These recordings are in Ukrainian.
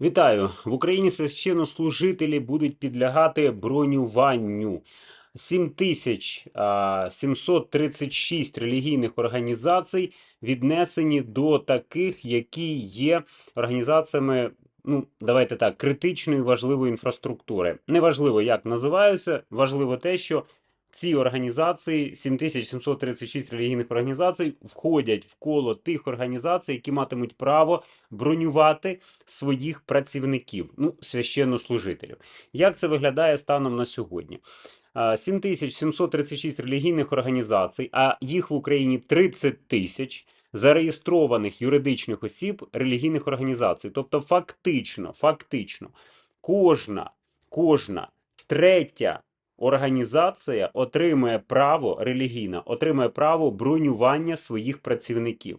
Вітаю! В Україні священнослужителі будуть підлягати бронюванню. 7736 релігійних організацій віднесені до таких, які є організаціями. Ну, давайте так, критичної важливої інфраструктури. Неважливо, як називаються, важливо те, що ці організації, 7736 релігійних організацій, входять в коло тих організацій, які матимуть право бронювати своїх працівників, ну, священнослужителів. Як це виглядає станом на сьогодні? 7736 релігійних організацій, а їх в Україні 30 тисяч зареєстрованих юридичних осіб релігійних організацій. Тобто, фактично, фактично, кожна, кожна третя організація отримує право релігійна, отримує право бронювання своїх працівників.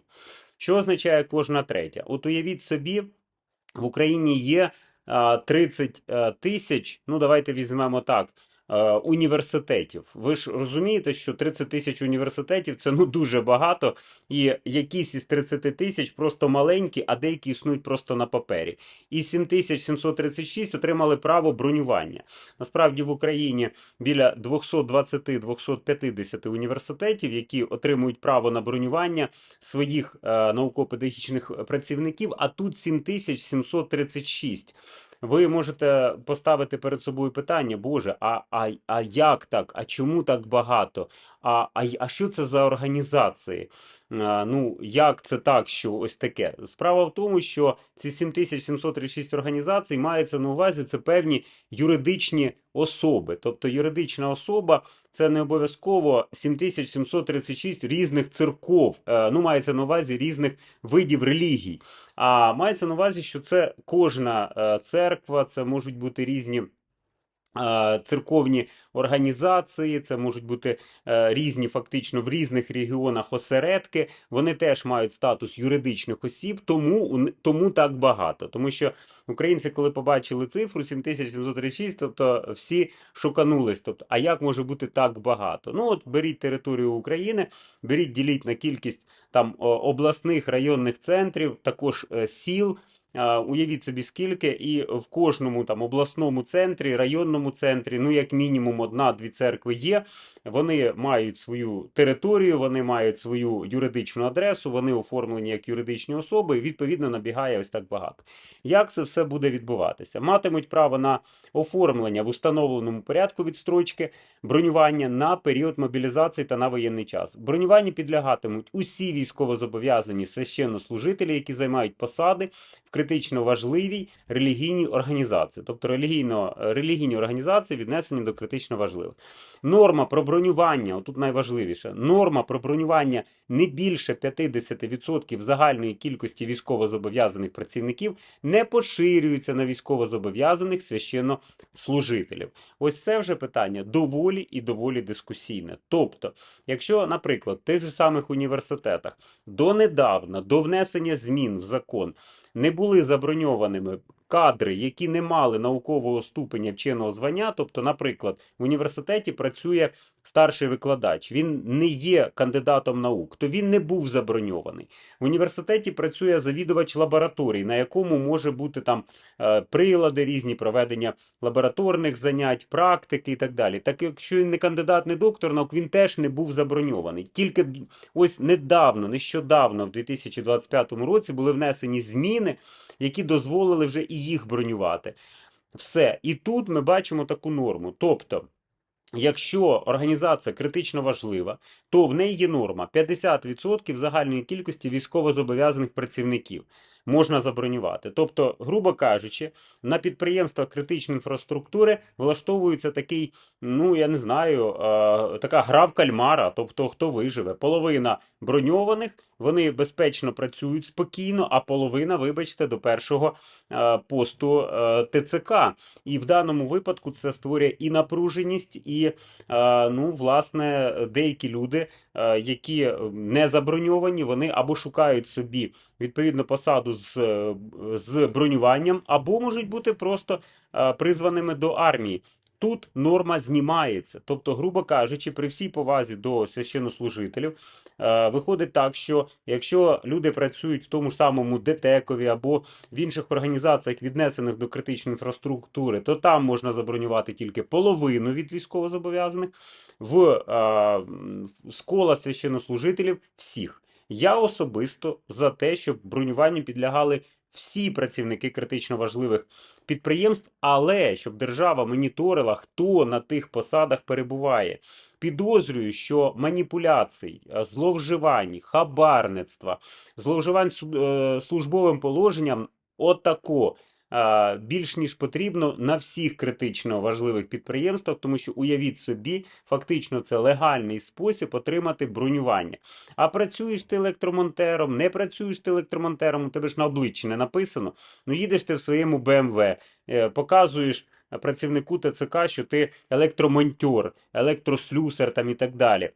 Що означає кожна третя? От уявіть собі, в Україні є а, 30 е, тисяч, ну давайте візьмемо так. Е, Університетів. Ви ж розумієте, що 30 тисяч університетів це ну дуже багато, і якісь із 30 тисяч просто маленькі, а деякі існують просто на папері. І 7736 отримали право бронювання. Насправді в Україні біля 220-250 університетів, які отримують право на бронювання своїх е, науково-педагогічних працівників, а тут 7736. Ви можете поставити перед собою питання, Боже, а, а, а як так? А чому так багато? А, а, а що це за організації? А, ну, як це так, що ось таке? Справа в тому, що ці 7736 організацій мається на увазі це певні юридичні особи. Тобто юридична особа це не обов'язково 7736 різних церков, е, ну, мається на увазі різних видів релігій. А мається на увазі, що це кожна е, церква, це можуть бути різні. Церковні організації, це можуть бути е, різні, фактично в різних регіонах осередки. Вони теж мають статус юридичних осіб, тому, тому так багато. Тому що українці, коли побачили цифру 7736, тобто всі шуканулись. Тобто, а як може бути так багато? Ну от беріть територію України, беріть, діліть на кількість там обласних районних центрів, також е, сіл. Уявіть собі скільки, і в кожному там обласному центрі, районному центрі, ну як мінімум одна-дві церкви є. Вони мають свою територію, вони мають свою юридичну адресу, вони оформлені як юридичні особи, і відповідно набігає ось так багато. Як це все буде відбуватися? Матимуть право на оформлення в установленому порядку відстрочки, бронювання на період мобілізації та на воєнний час. Бронюванню підлягатимуть усі військовозобов'язані священнослужителі, які займають посади в критично важливій релігійній організації, тобто релігійно, релігійні організації віднесені до критично важливих. Норма про бронювання, отут найважливіше, норма про бронювання не більше 50% загальної кількості військовозобов'язаних працівників не поширюється на військовозобов'язаних священнослужителів. Ось це вже питання доволі і доволі дискусійне. Тобто, якщо, наприклад, в тих же самих університетах донедавна, до внесення змін в закон, не були заброньованими кадри, які не мали наукового ступеня вченого звання. Тобто, наприклад, в університеті працює старший викладач, він не є кандидатом наук, то він не був заброньований. В університеті працює завідувач лабораторій, на якому може бути там е, прилади різні проведення лабораторних занять, практики і так далі. Так якщо він не кандидат, не доктор наук, він теж не був заброньований. Тільки ось недавно, нещодавно, в 2025 році, були внесені зміни, які дозволили вже і їх бронювати. Все. І тут ми бачимо таку норму. Тобто. Якщо організація критично важлива, то в неї є норма 50% загальної кількості військовозобов'язаних працівників можна забронювати. Тобто, грубо кажучи, на підприємствах критичної інфраструктури влаштовується такий, ну я не знаю, е, така гра в кальмара, тобто хто виживе. Половина броньованих, вони безпечно працюють спокійно, а половина, вибачте, до першого е, посту е, ТЦК. І в даному випадку це створює і напруженість, і е, ну, власне, деякі люди, е, які не заброньовані, вони або шукають собі відповідну посаду з, е, з бронюванням, або можуть бути просто е, призваними до армії. Тут норма знімається. Тобто, грубо кажучи, при всій повазі до священнослужителів, е, виходить так, що якщо люди працюють в тому ж самому ДТЕКові або в інших організаціях, віднесених до критичної інфраструктури, то там можна забронювати тільки половину від військовозобов'язаних, в, е, з кола священнослужителів всіх. Я особисто за те, щоб бронюванню підлягали всі працівники критично важливих підприємств, але щоб держава моніторила, хто на тих посадах перебуває. Підозрюю, що маніпуляцій, зловживань, хабарництва, зловживань е, службовим положенням отако. е, Більш ніж потрібно на всіх критично важливих підприємствах, тому що уявіть собі, фактично це легальний спосіб отримати бронювання. А працюєш ти електромонтером, не працюєш ти електромонтером, у тебе ж на обличчі не написано. Ну їдеш ти в своєму БМВ, е, показуєш працівнику ТЦК, що ти електромонтер, електрослюсар там і так далі.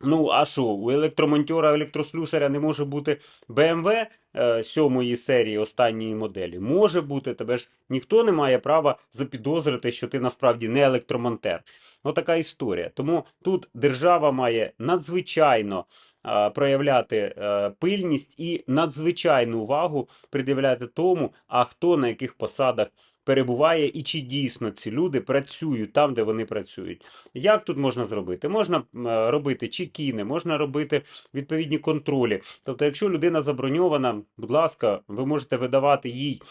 Ну, а що, у електромонтера, електрослюсаря не може бути BMW е, сьомої серії останньої моделі? Може бути, тебе ж ніхто не має права запідозрити, що ти насправді не електромонтер. Отака історія. Тому тут держава має надзвичайно е, проявляти е, пильність і надзвичайну увагу приділяти тому, а хто на яких посадах перебуває і чи дійсно ці люди працюють там, де вони працюють. Як тут можна зробити? Можна е, робити чекіни, можна робити відповідні контролі. Тобто, якщо людина заброньована, будь ласка, ви можете видавати їй.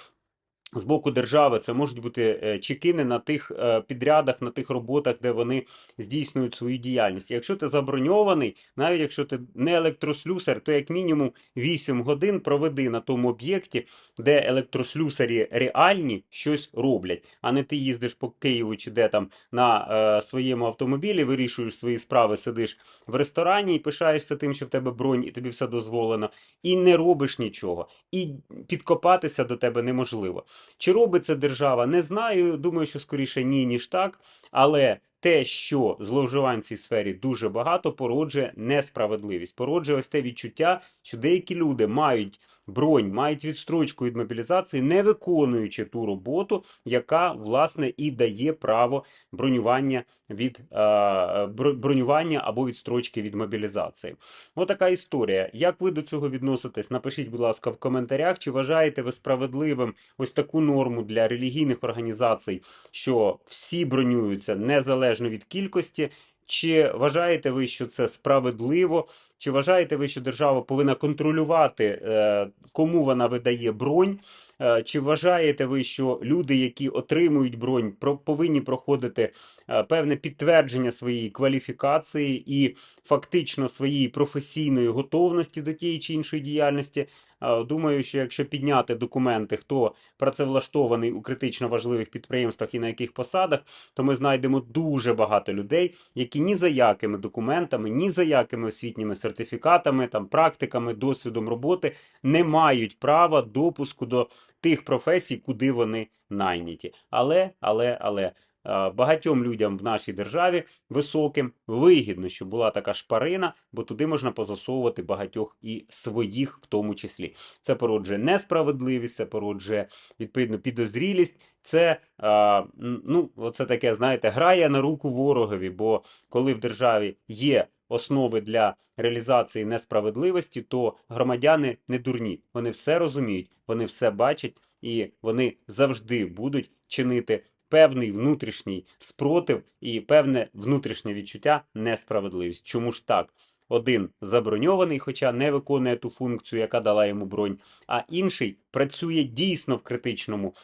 З боку держави це можуть бути е, чекини на тих е, підрядах, на тих роботах, де вони здійснюють свою діяльність. Якщо ти заброньований, навіть якщо ти не електрослюсар, то як мінімум 8 годин проведи на тому об'єкті, де електрослюсарі реальні щось роблять, а не ти їздиш по Києву чи де там на е, своєму автомобілі, вирішуєш свої справи, сидиш в ресторані і пишаєшся тим, що в тебе бронь, і тобі все дозволено, і не робиш нічого, і підкопатися до тебе неможливо. Чи робить це держава? Не знаю. Думаю, що скоріше ні, ніж так. Але те, що зловживань в цій сфері дуже багато, породжує несправедливість. Породжує ось те відчуття, що деякі люди мають бронь, мають відстрочку від мобілізації, не виконуючи ту роботу, яка власне і дає право бронювання від е, бронювання або відстрочки від мобілізації. Отака історія. Як ви до цього відноситесь? Напишіть, будь ласка, в коментарях, чи вважаєте ви справедливим ось таку норму для релігійних організацій, що всі бронюються незалежно від кількості. Чи вважаєте ви, що це справедливо? Чи вважаєте ви, що держава повинна контролювати, е, кому вона видає бронь? Е, Чи вважаєте ви, що люди, які отримують бронь, повинні проходити е, певне підтвердження своєї кваліфікації і фактично своєї професійної готовності до тієї чи іншої діяльності? Е, Думаю, що якщо підняти документи, хто працевлаштований у критично важливих підприємствах і на яких посадах, то ми знайдемо дуже багато людей, які ні за якими документами, ні за якими освітніми сертифікатами, там практиками, досвідом роботи не мають права допуску до тих професій, куди вони найняті. Але, але, але. Е, Багатьом людям в нашій державі високим вигідно, щоб була така шпарина, бо туди можна позасовувати багатьох і своїх в тому числі. Це породжує несправедливість, це породжує відповідно підозрілість. Це е, ну, оце таке, знаєте, грає на руку ворогові. Бо коли в державі є основи для реалізації несправедливості, то громадяни не дурні. Вони все розуміють, вони все бачать, і вони завжди будуть чинити певний внутрішній спротив і певне внутрішнє відчуття несправедливість. Чому ж так? Один заброньований, хоча не виконує ту функцію, яка дала йому бронь, а інший працює дійсно в критичному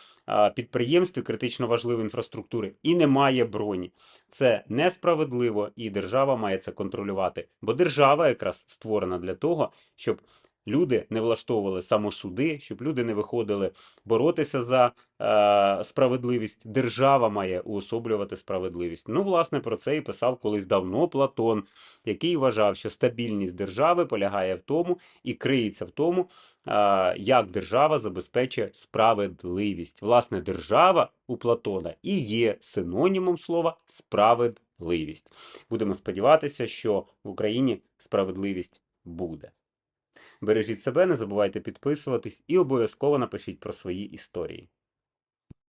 підприємстві, критично важливої інфраструктури і не має броні. Це несправедливо, і держава має це контролювати. Бо держава якраз створена для того, щоб люди не влаштовували самосуди, щоб люди не виходили боротися за е, справедливість. Держава має уособлювати справедливість. Ну, власне, про це і писав колись давно Платон, який вважав, що стабільність держави полягає в тому і криється в тому, е, як держава забезпечує справедливість. Власне, держава у Платона і є синонімом слова справедливість. Будемо сподіватися, що в Україні справедливість буде. Бережіть себе, не забувайте підписуватись і обов'язково напишіть про свої історії.